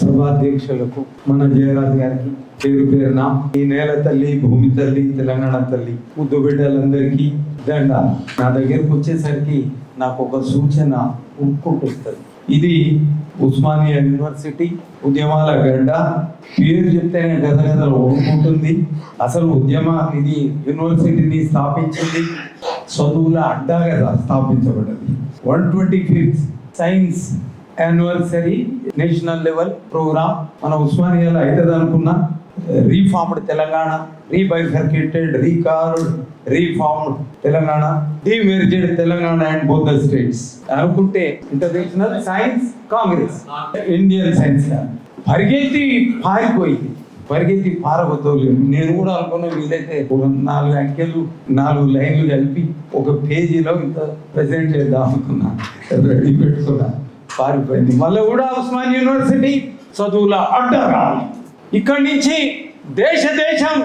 సభాధ్యక్షులకు మన జయరాజ్ గారికి పేరు పేరున ఈ నేల తల్లి భూమి తల్లి తెలంగాణ తల్లి ముద్దు బిడ్డలందరికీ దండ. నా దగ్గరకు వచ్చేసరికి నాకు ఒక సూచన ఉప్పుకొస్తుంది ఇది ఉస్మానియా యూనివర్సిటీ ఉద్యమాల గడ్డ పేరు చెప్తేనే గదగదలు ఊరుకుంటుంది. అసలు ఉద్యమ ఇది యూనివర్సిటీని స్థాపించింది. చదువుల అడ్డాగా స్థాపించబడ్డది one twenty fifth science anniversary national level program మన ఉస్మానియాలో అవుతుంది అనుకున్నా reformed Telangana rebifurcated record reformed Telangana demerged Telangana and both the states అనుకుంటే international science congress Indian science పరిగెత్తి పారిపోయింది. పరిగెత్తి పారబోతోలేదు. నేను కూడా అనుకున్న వీలైతే ఒక నాలుగు అంకెలు నాలుగు లైన్లు కలిపి ఒక పేజీలో ఇంత ప్రజెంట్ చేద్దాం అనుకున్నా. రెడీ పెట్టుకున్నా పారిపోయింది. మళ్ళీ కూడా ఉస్మాన్ యూనివర్సిటీ చదువుల అడ్డరా ఇక్కడి నుంచి దేశ దేశం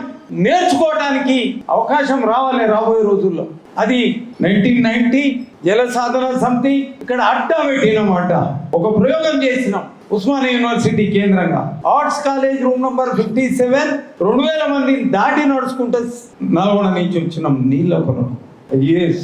నేర్చుకోవడానికి అవకాశం రావాలి రాబోయే రోజుల్లో. అది నైన్టీన్ నైన్టీ జల సాధన సమితి ఇక్కడ అడ్డా పెట్టినాం అడ్డ ఒక ప్రయోగం చేసినాం ఉస్మానియా యూనివర్సిటీ కేంద్రంగా. Arts college room number fifty seven రెండు వేల మంది దాటి నడుచుకుంటే నల్గొండ నుంచి వచ్చినాం నీళ్ళకును as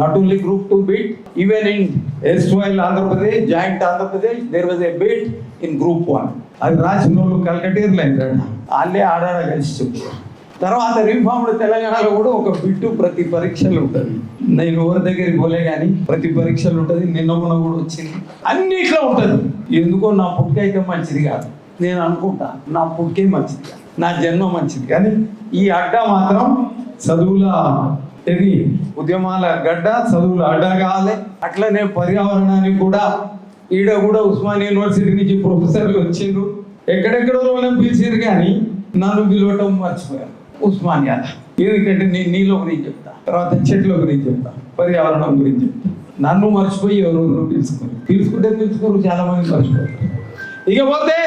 not only group two bit even in erstwhile Andhra Pradesh joint Andhra Pradesh there was a bit in group one అది రాసిన వాళ్ళు కల్కటీర్లు అయిందంట వాళ్ళే ఆడాడ కలిసి చెప్పారు తర్వాత రిఫార్మ్డ్ తెలంగాణలో కూడా ఒక బిట్టు ప్రతి పరీక్షలు ఉంటుంది. నేను ఎవరి దగ్గరికి పోలే కానీ ప్రతి పరీక్షలు ఉంటుంది. నిన్న మొన్న కూడా వచ్చింది. అన్నిట్లో ఉంటుంది. ఎందుకో నా పుట్టుక అయితే మంచిది కాదు. నేను అనుకుంటా నా పుట్టుకే మంచిది కాదు. నా జన్మ మంచిది. కానీ ఈ అడ్డ మాత్రం చదువుల ఇది ఉద్యమాల గడ్డ చదువుల అడ్డ కావాలి అట్లనే పర్యావరణానికి కూడా ఈడ కూడా ఉస్మానియా యూనివర్సిటీ నుంచి ప్రొఫెసర్లు వచ్చిండ్రు. ఎక్కడెక్కడో పిలిచిరు పిలిచారు కానీ నన్ను పిలవటం మర్చిపోయాను. ఉస్మానియా ఎందుకంటే నేను నీళ్ళ గురించి చెప్తా. తర్వాత చెట్ల గురించి చెప్తా. పర్యావరణం గురించి చెప్తా. నన్ను మర్చిపోయి ఎవరు పిలుచుకుని. పిలుచుకుంటే పిలుచుకోరు చాలా మంది మర్చిపోతారు ఇక పోతే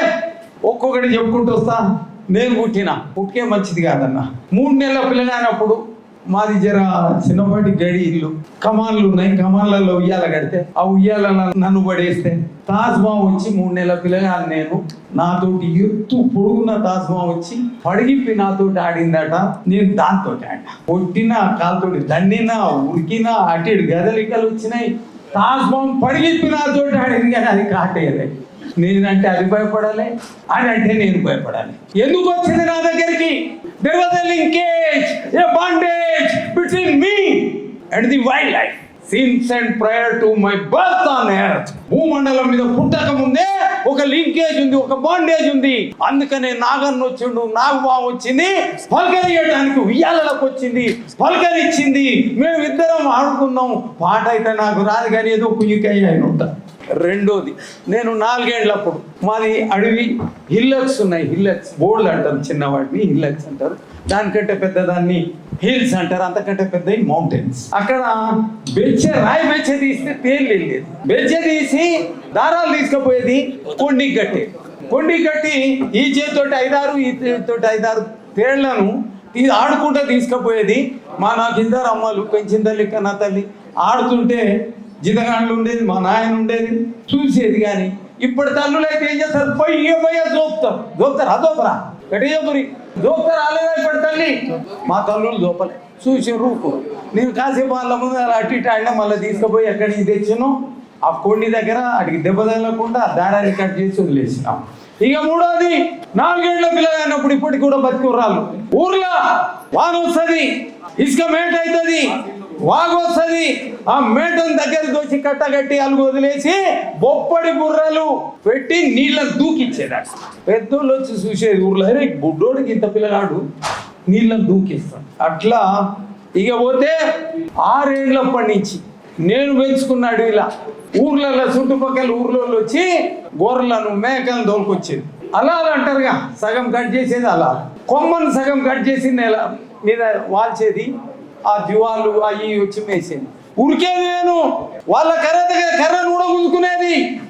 ఒక్కొక్కటి చెప్పుకుంటూ వస్తా. నేను పుట్టిన. పుట్టికే మంచిది కాదన్న. మూడు నెలల పిల్లగానప్పుడు మాది జర చిన్నపాటి గడి ఇల్లు. కమాన్లు ఉన్నాయి. కమాన్లలో ఉయ్యాల కడితే ఆ ఉయ్యాల నన్ను పడేస్తే. తాజ్మా వచ్చి మూడు నెలల పిల్లగాను నేను. నాతోటి ఎత్తు పొడుగున్న తాజ్మా వచ్చి పడిగిప్పి నాతోటి ఆడిందట. నేను దాంతో ఆడ కొట్టిన కాలుతోటి దండిన ఉరికిన అటు ఇటు గదలికలు వచ్చినాయి. తాజ్మా పడిగిప్పి నాతోటి ఆడింది కానీ అది కాటేయలేదు. నేనంటే అది భయపడాలి అని అంటే నేను భయపడాలి. ఎందుకు వచ్చింది నా దగ్గరికి? There was a linkage a bondage మీ me the wild life since and prior to my birth on earth భూమండలం మీద పుట్టక ముందే ఒక లింకేజ్ ఉంది ఒక బాండేజ్ ఉంది. అందుకనే నాగన్న వచ్చిండు నాగబాబు వచ్చింది పలకరియడానికి ఉయ్యాలలకు వచ్చింది పలకరిచ్చింది మేము ఇద్దరం ఆడుకున్నాం. పాట అయితే నాకు రాదు కానీ ఏదో కుయ్యకాయ అయిన ఉంటా రెండోది నేను నాలుగేండ్లప్పుడు మాది అడవి హిల్లక్స్ ఉన్నాయి హిల్లక్స్ బోర్డులు అంటారు చిన్నవాటిని హిల్లక్స్ అంటారు. దానికంటే పెద్దదాన్ని హిల్స్ అంటారు అంతకంటే పెద్ద మౌంటైన్స్. అక్కడ బెచ్చ రాయి బెచ్చ తీస్తే తేలి వెళ్ళేది బెచ్చ తీసి దారాలు తీసుకుపోయేది కొండి కట్టి కొండి కట్టి ఈ చేతితోటి ఐదారు ఈ తోటి ఐదారు తేళ్ళను తీ- ఆడుకుంటూ తీసుకుపోయేది మా నాకు ఇద్దరు అమ్మలు పెంచిన తల్లి కన్నా తల్లి. ఆడుతుంటే జితగాండ్లు ఉండేది మా నాయన ఉండేది చూసేది కానీ ఇప్పుడు తల్లులు అయితే ఏం చేస్తారు? పొయ్యి పోయే దోపుతారు. దోపుతారు? అదోపరా గట్టిజోపురి దోపుతారు రాలేదా ఇప్పుడు తల్లి? మా తల్లులు దోపలే. చూసి రూపు. నేను కాసేపు వాళ్ళ ముందు అలా అటు ఇటు ఆడినా మళ్ళీ తీసుకుపోయి ఎక్కడి నుంచి తెచ్చాను ఆ కొండి దగ్గర అడిగి దెబ్బ తగలకుండా ఆ దారాన్ని కట్ చేసి వదిలేసినాం. ఇక మూడోది నాలుగేళ్ళ పిల్లగానప్పుడు ఇప్పటికి కూడా బతికుర్రాళ్ళు ఊర్లో వాన వస్తుంది ఇసుక మేట అవుతుంది వాగొస్తుంది. ఆ మేటను దగ్గర దోచి కట్టగట్టి అలుగు వదిలేసి బొప్పడి బుర్రలు పెట్టి నీళ్ళని దూకిచ్చేదాడు పెద్దోళ్ళు వచ్చి చూసేది ఊర్లో అరే బుడ్డోడికి ఇంత పిల్లగాడు నీళ్ళని దూకిస్తాడు. అట్లా ఇక పోతే ఆరేళ్ళప్పటి నుంచి నేను పెంచుకున్నాడు ఇలా ఊర్లలో చుట్టుపక్కల ఊర్లలో వచ్చి గొర్రెలను మేకలను తోలుకొచ్చేది. అలా అలా అంటారుగా సగం కట్ చేసేది అలా కొమ్మను సగం కట్ చేసి నెల మీద వాల్చేది. ఆ దివాళ్ళు అవి వచ్చి మేసేది. ఉరికేది నేను వాళ్ళ కర్ర దగ్గర కర్రను కూడా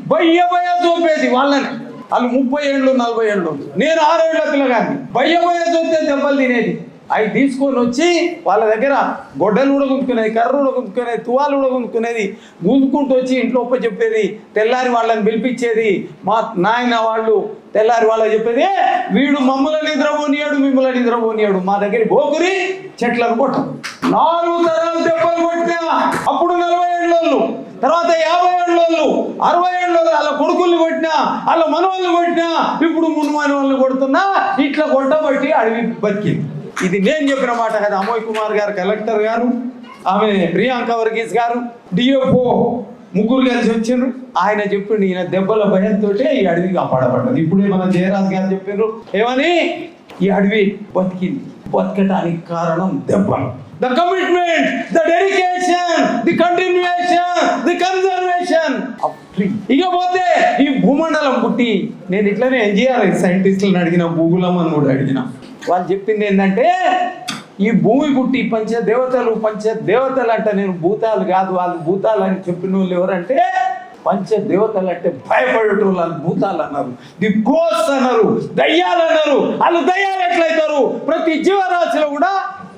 బయ్య బయ్య చూపేది వాళ్ళని. వాళ్ళు ముప్పై ఏళ్ళు నలభై ఏళ్ళు నేను ఆరేళ్ళ పిల్లగాన్ని. బయ్య బయ్య చూస్తే దెబ్బలు తినేది. అవి తీసుకొని వచ్చి వాళ్ళ దగ్గర గొడ్డలు కూడా కర్ర కూడా తువాలు కూడా గుంజుకుంటూ వచ్చి ఇంట్లో ఒప్ప చెప్పేది తెల్లారి వాళ్ళని పిలిపించేది. మా నాయన వాళ్ళు తెల్లారి వాళ్ళకి చెప్పేది వీడు మమ్మల్ని నిద్రపోనియాడు మిమ్మల్ని నిద్రపోనియాడు మా దగ్గర బోకురి చెట్లను కొట్టం. నాలుగు తరాలు దెబ్బలు కొట్టినా అప్పుడు నలభై ఏళ్ళు తర్వాత యాభై ఏళ్ళు అరవై ఏళ్ళు అలా కొడుకుల్ని కొట్టినా అలా మనవాళ్ళని కొట్టినా ఇప్పుడు మును మనవాళ్ళని కొడుతున్నా ఇట్లా కొట్టబట్టి అడవి బతికింది. ఇది నేను చెప్పిన మాట కదా అమోయ్ కుమార్ గారు కలెక్టర్ గారు ఆమె ప్రియాంక వర్గీస్ గారు డిఎఫ్ఓ ముగ్గురు కలిసి వచ్చిండ్రు. ఆయన చెప్పిండు ఈయన దెబ్బల భయంతో ఈ అడవి కాపాడబడ్డది. ఇప్పుడే మన జయరాజ్ గారు చెప్పిండ్రు ఏమని? ఈ అడవి బతికింది. బతకటానికి కారణం దెబ్బలు. The commitment the dedication the continuation the conservation of tree ఇకపోతే ఈ భూమండలం పుట్టి నేను ఇట్లనే ఎన్జిఆర్ సైంటిస్టులను అడిగిన భూగులమ్మని కూడా అడిగిన. వాళ్ళు చెప్పింది ఏంటంటే ఈ భూమి పుట్టి పంచ దేవతలు పంచ దేవతలు అంటే నేను భూతాలు కాదు వాళ్ళు భూతాలు అని చెప్పిన వాళ్ళు ఎవరంటే పంచ దేవతలు అంటే భయపడేటోళ్ళు వాళ్ళు భూతాలు అన్నారు. ది గోస్ అన్నారు దయ్యాలు అన్నారు. వాళ్ళు దయ్యాలు ఎట్లయితారు? ప్రతి జీవరాశిలో కూడా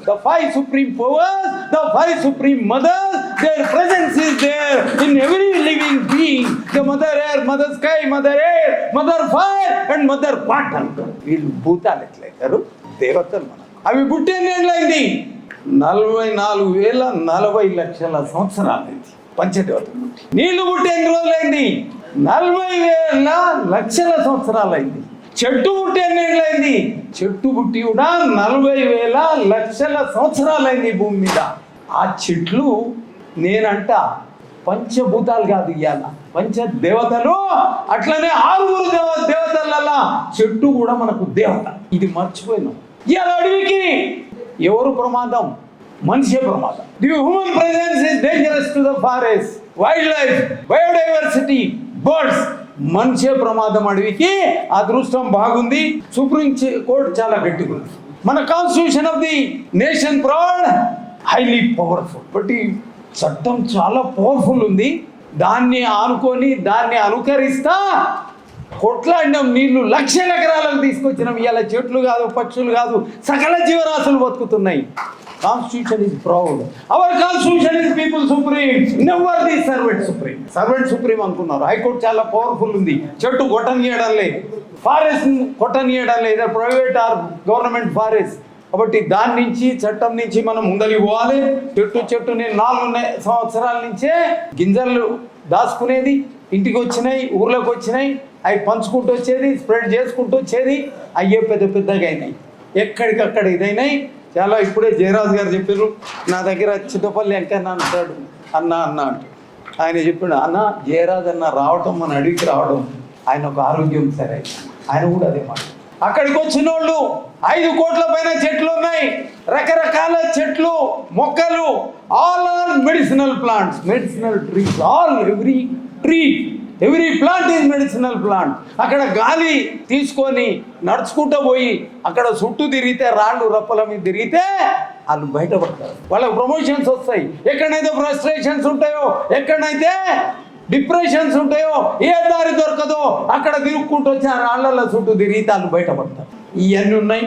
the five supreme powers, the five supreme mothers their presence is there in every living being. The mother air, mother sky, mother air mother fire, and mother water. వీళ్ళు భూతాలు ఎట్లయితారు దేవతలు మనం అవి పుట్టేళ్ళైంది నలభై నాలుగు వేల నలభై లక్షల సంవత్సరాలైంది పంచదేవతలు పుట్టి నీళ్ళు పుట్టి రోజులైంది? నలభై వేల లక్షల సంవత్సరాలైంది. చెట్టు పుట్టి ఎన్ని ఏళ్ళైంది చెట్టు పుట్టి కూడా నలభై వేల లక్షల సంవత్సరాలైంది భూమి మీద. ఆ చెట్లు నేనంట పంచభూతాలు కాదు ఇవాళ పంచ దేవతలు అట్లనే ఆరుగురు దేవ దేవతలల్లా చెట్టు కూడా మనకు దేవత. ఇది మర్చిపోయినాం. ఇవాళ అడవికి ఎవరు ప్రమాదం? మనిషే ప్రమాదం. The human presence is dangerous to the forest wild life biodiversity birds మనిషే ప్రమాదం అడవికి అదృష్టం బాగుంది. సుప్రీం కోర్టు చాలా గట్టిగా ఉంది మన constitution of the nation proud highly powerful but ఈ చట్టం చాలా పవర్ఫుల్ ఉంది. దాన్ని ఆనుకొని దాన్ని అనుకరిస్తా కొట్లాడినాం నీళ్ళు లక్షల ఎకరాలకు తీసుకొచ్చినాం. ఇవాళ చెట్లు కాదు పక్షులు కాదు సకల జీవరాశులు బతుకుతున్నాయి. Constitution is proud our constitution is people supreme never the servant supreme servant supreme అనుకున్నారు. హైకోర్టు చాలా పవర్ఫుల్ ఉంది. చెట్టు కొట్టనియడం లేదు ఫారెస్ట్ కొట్టనియడం లేదు ప్రైవేట్ ఆర్ గవర్నమెంట్ ఫారెస్ట్ కాబట్టి దాని నుంచి చట్టం నుంచి మనం ముందలి పోవాలి. చెట్టు చెట్టు నేను నాలుగు సంవత్సరాల నుంచే గింజలు దాచుకునేది. ఇంటికి వచ్చినాయి ఊర్లోకి వచ్చినాయి. అవి పంచుకుంటూ వచ్చేది స్ప్రెడ్ చేసుకుంటూ వచ్చేది. అయ్యే పెద్ద పెద్దగా అయినాయి. ఎక్కడికక్కడ ఇదైనాయి. చాలా ఇప్పుడే జయరాజు గారు చెప్పారు నా దగ్గర చిన్నపల్లి వెంకన్న అంటాడు అన్న అన్న అంటాడు. ఆయన చెప్పాడు అన్న జయరాజ్ అన్న రావటం మన అడిగి రావడం ఆయన ఒక ఆరోగ్యం సరే. ఆయన కూడా అదే మాట. అక్కడికి వచ్చిన వాళ్ళు ఐదు కోట్ల పైన చెట్లు ఉన్నాయి. రకరకాల చెట్లు మొక్కలు all are medicinal plants medicinal trees all every tree every plant is medicinal plant అక్కడ గాలి తీసుకొని నడుచుకుంటూ పోయి అక్కడ చుట్టూ తిరిగితే రాళ్ళు రప్పల మీద తిరిగితే వాళ్ళు బయటపడతారు. వాళ్ళకి ప్రమోషన్స్ వస్తాయి. ఎక్కడైతే ఫ్రస్ట్రేషన్స్ ఉంటాయో ఎక్కడైతే డిప్రెషన్స్ ఉంటాయో ఏ దారి దొరకదో అక్కడ తిరుక్కుంటూ వచ్చి ఆ రాళ్ళల్లో చుట్టూ తిరిగితే వాళ్ళు బయటపడతారు. ఇవన్నీ ఉన్నాయి.